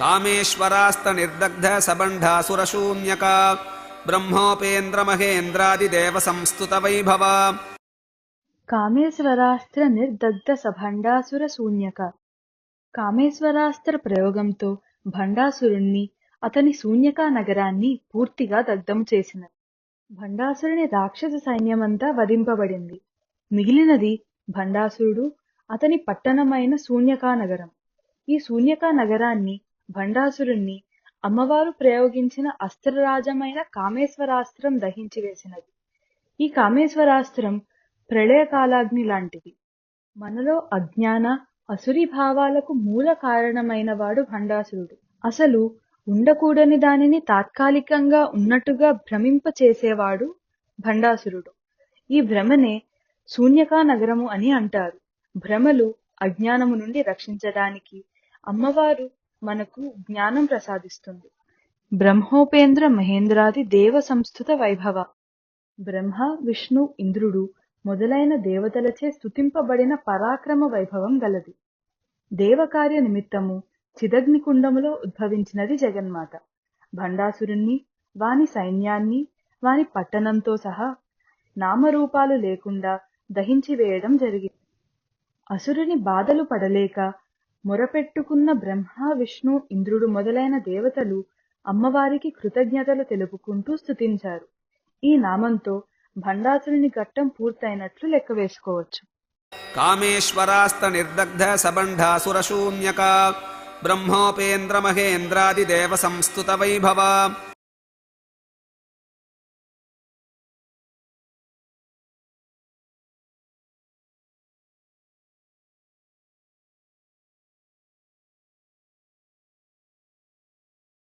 కామేశ్వరాస్తనిర్దగ్ధ సబంఢాసురశూన్యక బ్రహ్మోపేంద్ర మహేంద్రాదిదేవ సంస్తుత వైభవ. కామేశ్వరాస్త్ర నిర్దగ్ధ సభండాసుర శూన్యక కామేశ్వరాస్త్ర ప్రయోగంతో భండాసురుణ్ణి అతని శూన్యక నగరాన్ని పూర్తిగా దగ్ధం చేసినది. భండాసురుని రాక్షస సైన్యమంతా వధింపబడింది. మిగిలినది భండాసురుడు అతని పట్టణమైన శూన్యకా నగరం. ఈ శూన్యకా నగరాన్ని భండాసురుణ్ణి అమ్మవారు ప్రయోగించిన అస్త్రరాజమైన కామేశ్వరాస్త్రం దహించి వేసినది. ఈ కామేశ్వరాస్త్రం ప్రళయకాలాగ్ని లాంటిది. మనలో అజ్ఞాన అసురి భావాలకు మూల కారణమైన వాడు భండాసురుడు. అసలు ఉండకూడని దానిని తాత్కాలికంగా ఉన్నట్టుగా భ్రమింప చేసేవాడు భండాసురుడు. ఈ భ్రమనే శూన్యకా నగరము అని అంటారు. భ్రమలు అజ్ఞానము నుండి రక్షించడానికి అమ్మవారు మనకు జ్ఞానం ప్రసాదిస్తుంది. బ్రహ్మోపేంద్ర మహేంద్రాది దేవ సంస్థుత వైభవ. బ్రహ్మ విష్ణు ఇంద్రుడు మొదలైన దేవతలచే స్తుతింపబడిన పరాక్రమ వైభవం గలది. దేవకార్య నిమిత్తము చిదగ్నికుండములో ఉద్భవించినది జగన్మాత. భండాసురుణ్ణి వాని సైన్యాన్ని వాని పట్టణంతో సహా నామరూపాలు లేకుండా దహించి వేయడం జరిగింది. అసురుని బాధలు పడలేక మొరపెట్టుకున్న బ్రహ్మ విష్ణు ఇంద్రుడు మొదలైన దేవతలు అమ్మవారికి కృతజ్ఞతలు తెలుపుకుంటూ స్థుతించారు ఈ నామంతో భండాసురుని ఘట్టం పూర్తయినట్లు లెక్క వేసుకోవచ్చు. కామేశ్వరాస్త నిర్దగ్ధ సబంఢాసురశూన్యక బ్రహ్మోపేంద్ర మహేంద్రాదిదేవ సంస్థుత వైభవ